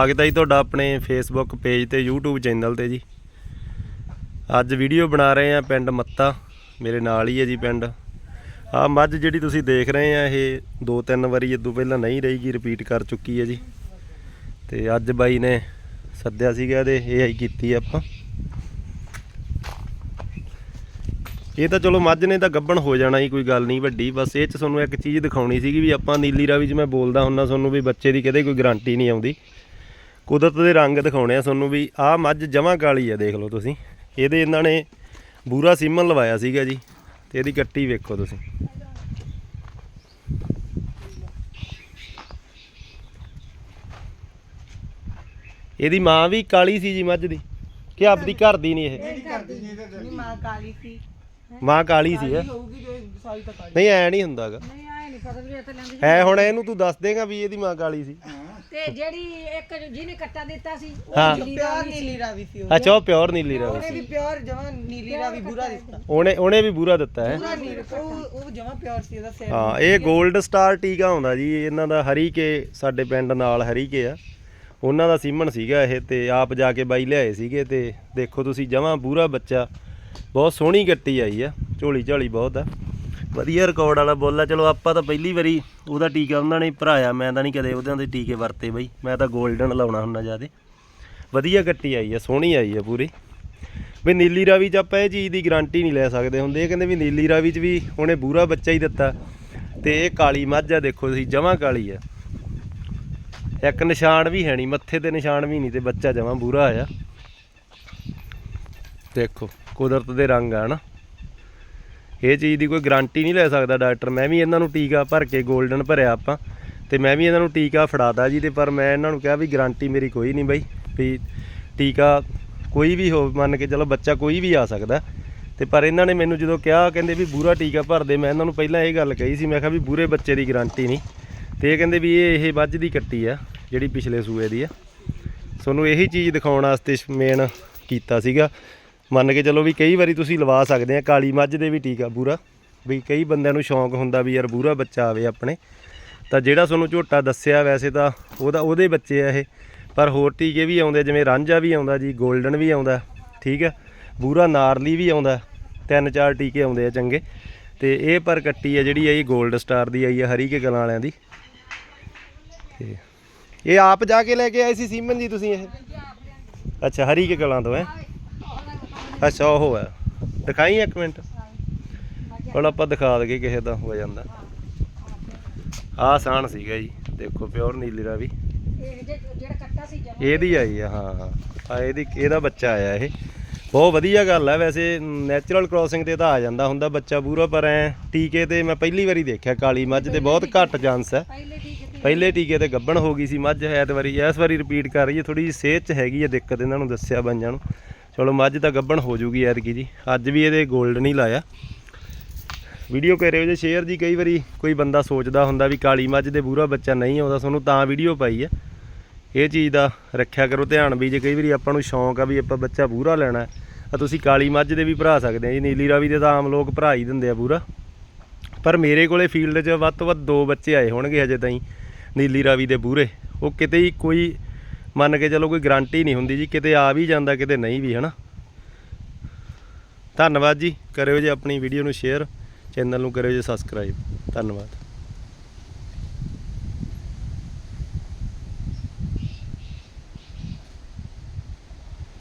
ਸਵਾਗਤ ਹੈ ਜੀ ਤੁਹਾਡਾ ਆਪਣੇ ਫੇਸਬੁੱਕ ਪੇਜ ਤੇ YouTube ਚੈਨਲ ਤੇ ਜੀ। ਅੱਜ ਵੀਡੀਓ ਬਣਾ ਰਹੇ ਆ ਪਿੰਡ ਮੱਤਾ, ਮੇਰੇ ਨਾਲ ਹੀ ਹੈ ਜੀ ਪਿੰਡ। ਆ ਮੱਝ ਜਿਹੜੀ ਤੁਸੀਂ ਦੇਖ ਰਹੇ ਆ ਇਹ ਦੋ ਤਿੰਨ ਵਾਰੀ ਇਦੋਂ ਪਹਿਲਾਂ ਨਹੀਂ ਰਹੀਗੀ ਰਿਪੀਟ ਕਰ ਚੁੱਕੀ ਹੈ ਜੀ। ਤੇ ਅੱਜ ਬਾਈ ਨੇ ਸੱਦਿਆ ਸੀਗਾ ਤੇ ਇਹ ਆਈ ਕੀਤੀ ਆਪਾਂ। ਇਹ ਤਾਂ ਚਲੋ ਮੱਝ ਨੇ ਤਾਂ ਗੱਬਣ ਹੋ ਜਾਣਾ ਹੀ ਕੋਈ ਗੱਲ ਨਹੀਂ ਵੱਡੀ। ਬਸ ਇਹ ਚ ਤੁਹਾਨੂੰ ਇੱਕ ਚੀਜ਼ ਦਿਖਾਉਣੀ ਸੀਗੀ ਵੀ ਆਪਾਂ ਨੀਲੀ ਰਾਵੀ 'ਚ ਮੈਂ ਬੋਲਦਾ ਹੁੰਦਾ ਤੁਹਾਨੂੰ ਵੀ ਬੱਚੇ ਦੀ ਕਦੇ ਕੋਈ ਗਾਰੰਟੀ ਨਹੀਂ ਆਉਂਦੀ। ਕੁਦਰਤ ਦੇ ਰੰਗ ਦਿਖਾਉਣੇ ਆ ਤੁਹਾਨੂੰ ਵੀ। ਆਹ ਮੱਝ ਜਮਾਂ ਕਾਲੀ ਆ ਦੇਖ ਲਓ ਤੁਸੀਂ। ਇਹਦੇ ਇਹਨਾਂ ਨੇ ਬੂਰਾ ਸੀਮਨ ਲਵਾਇਆ ਸੀਗਾ ਜੀ। ਤੇ ਇਹਦੀ ਕੱਟੀ ਵੇਖੋ ਤੁਸੀਂ। ਇਹਦੀ ਮਾਂ ਵੀ ਕਾਲੀ ਸੀ ਜੀ ਮੱਝ ਦੀ। ਕਿ ਆਪਦੀ ਘਰ ਦੀ ਨਹੀਂ ਇਹ? ਨਹੀਂ ਮਾਂ ਕਾਲੀ ਸੀ। ਮਾਂ ਕਾਲੀ ਕਾਲੀ ਨਹੀਂ ਐ ਨਹੀਂ ਹੁੰਦਾਗਾ। ਨਹੀਂ ਆਏ ਨਹੀਂ ਪਤਾ ਵੀ ਇਹ ਤਾਂ ਲੈਂਦੀ ਐ ਹੁਣ ਇਹਨੂੰ ਤੂੰ ਦੱਸ ਦੇਗਾ ਵੀ ਇਹਦੀ ਮਾਂ ਕਾਲੀ ਸੀ। ਤੇ ਜਿਹੜੀ ਇੱਕ ਜਿਹਨੇ ਕੱਟਾ ਦਿੱਤਾ ਸੀ ਹਾਂ। ਉਹ ਨੀਲੀ ਰਾਵੀ ਸੀ। ਨੀਲੀ ਰਾਵੀ ਸੀ ਉਹ। ਅੱਛਾ ਉਹ ਪਿਓਰ ਨੀਲੀ ਰਾਵੀ ਉਹਨੇ ਸੀ। ਵੀ ਪਿਓਰ ਜਮਾ ਨੀਲੀ ਰਾਵੀ ਬੁਰਾ ਦਿੱਤਾ। ਉਹਨੇ ਉਹਨੇ ਵੀ ਬੂਰਾ ਦਿੱਤਾ ਹੈ। ਪੂਰਾ ਨੀਲ ਉਹ ਉਹ ਜਮਾ ਪਿਓਰ ਸੀ ਉਹਦਾ ਸਿਰ ਹਾਂ ਇਹ 골ਡ ਸਟਾਰ ਟੀਕਾ ਹੁੰਦਾ ਜੀ ਇਹਨਾਂ ਦਾ ਹਰੀਕੇ ਸਾਡੇ ਪਿੰਡ ਨਾਲ ਹਰੀਕੇ ਆ। ਉਹਨਾਂ ਦਾ ਸੀਮਨ ਸੀਗਾ ਇਹ ਤੇ ਆਪ ਜਾ ਕੇ ਬਾਈ ਲਿਆਏ ਸੀਗੇ ਤੇ ਦੇਖੋ ਤੁਸੀਂ ਜਮਾਂ ਪੂਰਾ ਬੱਚਾ। ਬਹੁਤ ਸੋਹਣੀ ਗੱਟੀ ਆਈ ਆ ਝੋਲੀ ਝਾਲੀ ਬਹੁਤ ਆ। ਵਧੀਆ ਰਿਕਾਰਡ ਵਾਲਾ ਬੋਲਾ ਚਲੋ ਆਪਾਂ ਤਾਂ ਪਹਿਲੀ ਵਾਰੀ ਉਹਦਾ ਟੀਕਾ ਉਹਨਾਂ ਨੇ ਭਰਾਇਆ। ਮੈਂ ਤਾਂ ਨਹੀਂ ਕਦੇ ਉਹਦਾਂ ਦੇ ਟੀਕੇ ਵਰਤੇ ਬਈ। ਮੈਂ ਤਾਂ 골ਡਨ ਲਾਉਣਾ ਹੁੰਦਾ ਜਿਆਦੇ। ਵਧੀਆ ਗੱਟੀ ਆਈ ਆ, ਸੋਹਣੀ ਆਈ ਆ ਪੂਰੀ। ਵੀ ਨੀਲੀ ਰਾਵੀ ਚ ਆਪਾਂ ਇਹ ਚੀਜ਼ ਦੀ ਗਾਰੰਟੀ ਨਹੀਂ ਲੈ ਸਕਦੇ ਹੁੰਦੇ। ਇਹ ਕਹਿੰਦੇ ਵੀ ਨੀਲੀ ਰਾਵੀ ਚ ਵੀ ਉਹਨੇ ਬੂਰਾ ਬੱਚਾ ਹੀ ਦਿੱਤਾ। ਤੇ ਇਹ ਕਾਲੀ ਮੱਝ ਆ, ਦੇਖੋ ਤੁਸੀਂ, ਜਮਾਂ ਕਾਲੀ ਆ। ਇੱਕ ਨਿਸ਼ਾਨ ਵੀ ਹੈ ਨਹੀਂ, ਮੱਥੇ ਤੇ ਨਿਸ਼ਾਨ ਵੀ ਨਹੀਂ ਤੇ ਬੱਚਾ ਜਮਾਂ ਬੂਰਾ ਆਇਆ ਦੇਖੋ, ਕੁਦਰਤ ਦੇ ਰੰਗ ਆ ਨਾ ਇਹ ਚੀਜ਼ ਦੀ ਕੋਈ ਗਾਰੰਟੀ ਨਹੀਂ ਲੈ ਸਕਦਾ ਡਾਕਟਰ ਮੈਂ ਵੀ ਇਹਨਾਂ ਨੂੰ ਟੀਕਾ ਭਰ ਕੇ 골ਡਨ ਭਰਿਆ ਆਪਾਂ, ਤੇ ਮੈਂ ਵੀ ਇਹਨਾਂ ਨੂੰ ਟੀਕਾ ਫੜਾਤਾ ਜੀ, ਤੇ ਪਰ ਮੈਂ ਇਹਨਾਂ ਨੂੰ ਕਿਹਾ ਵੀ ਗਾਰੰਟੀ ਮੇਰੀ ਕੋਈ ਨਹੀਂ ਬਾਈ, ਵੀ ਟੀਕਾ ਕੋਈ ਵੀ ਹੋ ਮੰਨ ਕੇ ਚਲੋ ਬੱਚਾ ਕੋਈ ਵੀ ਆ ਸਕਦਾ। ਤੇ ਪਰ ਇਹਨਾਂ ਨੇ ਮੈਨੂੰ ਜਦੋਂ ਕਿਹਾ, ਕਹਿੰਦੇ ਵੀ ਬੂਰਾ ਟੀਕਾ ਭਰ ਦੇ, ਮੈਂ ਇਹਨਾਂ ਨੂੰ ਪਹਿਲਾਂ ਇਹ ਗੱਲ ਕਹੀ ਸੀ, ਮੈਂ ਕਿਹਾ ਵੀ ਬੂਰੇ ਬੱਚੇ ਦੀ ਗਾਰੰਟੀ ਨਹੀਂ। ਤੇ ਇਹ ਕਹਿੰਦੇ ਵੀ ਇਹ ਇਹ ਵੱਜ ਦੀ ਕੱਟੀ ਆ, ਜਿਹੜੀ ਪਿਛਲੇ ਸੂਏ ਦੀ ਆ। ਤੁਹਾਨੂੰ ਇਹੀ ਚੀਜ਼ ਦਿਖਾਉਣ ਵਾਸਤੇ ਮੇਨ ਕੀਤਾ ਸੀਗਾ। ਮੰਨ ਕੇ ਚਲੋ ਵੀ ਕਈ ਵਾਰੀ ਤੁਸੀਂ ਲਵਾ ਸਕਦੇ ਆ ਕਾਲੀ ਮੱਝ ਦੇ ਵੀ ਟੀਕਾ ਬੂਰਾ ਵੀ ਕਈ ਬੰਦਿਆਂ ਨੂੰ ਸ਼ੌਂਕ ਹੁੰਦਾ ਵੀ ਯਾਰ ਬੂਰਾ ਬੱਚਾ ਆਵੇ ਆਪਣੇ। ਤਾਂ ਜਿਹੜਾ ਤੁਹਾਨੂੰ ਝੋਟਾ ਦੱਸਿਆ ਵੈਸੇ ਤਾਂ ਉਹਦਾ ਉਹਦੇ ਬੱਚੇ ਆ ਇਹ। ਪਰ ਹੋਰ ਟੀਕੇ ਵੀ ਆਉਂਦੇ ਜਿਵੇਂ ਰਾਂਝਾ ਵੀ ਆਉਂਦਾ ਜੀ 골ਡਨ ਵੀ ਆਉਂਦਾ ਠੀਕ ਹੈ ਬੂਰਾ ਨਾਰਲੀ ਵੀ ਆਉਂਦਾ ਤਿੰਨ ਚਾਰ ਟੀਕੇ ਆਉਂਦੇ ਆ ਚੰਗੇ। ਤੇ ਇਹ ਪਰ ਕੱਟੀ ਆ ਜਿਹੜੀ ਆ ਇਹ 골ਡ ਸਟਾਰ ਦੀ ਆਈ ਆ ਹਰੀਕੇ ਕਲਾਂ ਵਾਲਿਆਂ ਦੀ। ਤੇ ਇਹ ਆਪ ਜਾ ਕੇ ਲੈ ਕੇ ਆਏ ਸੀ ਸੀਮਨ ਜੀ ਤੁਸੀਂ ਇਹ? ਅੱਛਾ ਹਰੀਕੇ ਕਲਾਂ ਤੋਂ ਹੈ? ਅੱਛਾ ਉਹ ਹੈ ਦਿਖਾਈ ਇੱਕ ਮਿੰਟ। ਹੁਣ ਆਪਾਂ ਦਿਖਾ ਦਗੇ ਕਿਸੇ ਦਾ ਹੋ ਜਾਂਦਾ। ਆਹ ਸਾਣ ਸੀਗਾ ਜੀ। ਦੇਖੋ ਪਿਓਰ ਨੀਲੀ ਰਾਵੀ। ਜਮਾ। ਇਹਦੀ ਆਈ ਆ ਹਾਂ ਹਾਂ। ਆ ਇਹਦੀ ਇਹਦਾ ਬੱਚਾ ਆਇਆ ਇਹ। ਬਹੁਤ ਵਧੀਆ ਗੱਲ ਹੈ ਵੈਸੇ ਨੈਚੁਰਲ ਕ੍ਰਾਸਿੰਗ ਤੇ ਤਾਂ ਆ ਜਾਂਦਾ ਹੁੰਦਾ ਬੱਚਾ ਪੂਰਾ ਪਰ ਐ ਟੀਕੇ ਤੇ ਮੈਂ ਪਹਿਲੀ ਵਾਰੀ ਦੇਖਿਆ ਕਾਲੀ ਮੱਝ ਦੇ ਬਹੁਤ ਘੱਟ ਚਾਂਸ ਹੈ ਪਹਿਲੇ ਟੀਕੇ ਤੇ ਗੱਬਣ ਹੋ ਗਈ ਸੀ ਮੱਝ ਐਤਵਾਰੀ। ਇਸ ਵਾਰੀ ਰਿਪੀਟ ਕਰ ਰਹੀ ਹੈ। ਥੋੜੀ ਜਿਹੀ ਸਿਹਤ 'ਚ ਹੈਗੀ ਹੈ ਦਿੱਕਤ ਇਹਨਾਂ ਨੂੰ ਦੱਸਿਆ ਬੰਜਾਂ ਨੂੰ। ਚਲੋ ਮੱਝ ਤਾਂ ਗੱਬਣ ਹੋ ਜੂਗੀ ਐਤਕੀ ਜੀ। ਅੱਜ ਵੀ ਇਹਦੇ 골ਡ ਨਹੀਂ ਲਾਇਆ। ਵੀਡੀਓ ਕਰਿਓ ਜੇ ਸ਼ੇਅਰ ਜੀ, ਕਈ ਵਾਰੀ ਕੋਈ ਬੰਦਾ ਸੋਚਦਾ ਹੁੰਦਾ ਵੀ ਕਾਲੀ ਮੱਝ ਦੇ ਬੂਰਾ ਬੱਚਾ ਨਹੀਂ ਆਉਂਦਾ ਤੁਹਾਨੂੰ ਤਾਂ ਵੀਡੀਓ ਪਾਈ ਹੈ ਇਹ ਚੀਜ਼ ਦਾ ਰੱਖਿਆ ਕਰੋ ਧਿਆਨ ਵੀ, ਜੇ ਕਈ ਵਾਰੀ ਆਪਾਂ ਨੂੰ ਸ਼ੌਂਕ ਆ ਵੀ ਆਪਾਂ ਬੱਚਾ ਬੂਰਾ ਲੈਣਾ ਆ ਤੁਸੀਂ ਕਾਲੀ ਮੱਝ ਦੇ ਵੀ ਭਰਾ ਸਕਦੇ ਆ ਜੀ। ਨੀਲੀ ਰਾਵੀ ਦੇ ਤਾਂ ਆਮ ਲੋਕ ਭਰਾ ਹੀ ਦਿੰਦੇ ਆ ਬੂਰਾ। ਪਰ ਮੇਰੇ ਕੋਲੇ ਫੀਲਡ 'ਚ ਵੱਧ ਤੋਂ ਵੱਧ ਦੋ ਬੱਚੇ ਆਏ ਹੋਣਗੇ ਹਜੇ ਤਾਈਂ ਨੀਲੀ ਰਾਵੀ ਦੇ ਬੂਰੇ। ਉਹ ਕਿਤੇ ਹੀ ਕੋਈ ਮੰਨ ਕੇ ਚਲੋ ਕੋਈ ਗਾਰੰਟੀ ਨਹੀਂ ਹੁੰਦੀ ਜੀ, ਕਿਤੇ ਆ ਵੀ ਜਾਂਦਾ, ਕਿਤੇ ਨਹੀਂ ਵੀ, ਹਨਾ? ਧੰਨਵਾਦ ਜੀ, ਕਰਿਓ ਜੀ ਆਪਣੀ ਵੀਡੀਓ ਨੂੰ ਸ਼ੇਅਰ ਚੈਨਲ ਨੂੰ ਕਰਿਓ ਜੀ ਸਬਸਕ੍ਰਾਈਬ ਧੰਨਵਾਦ।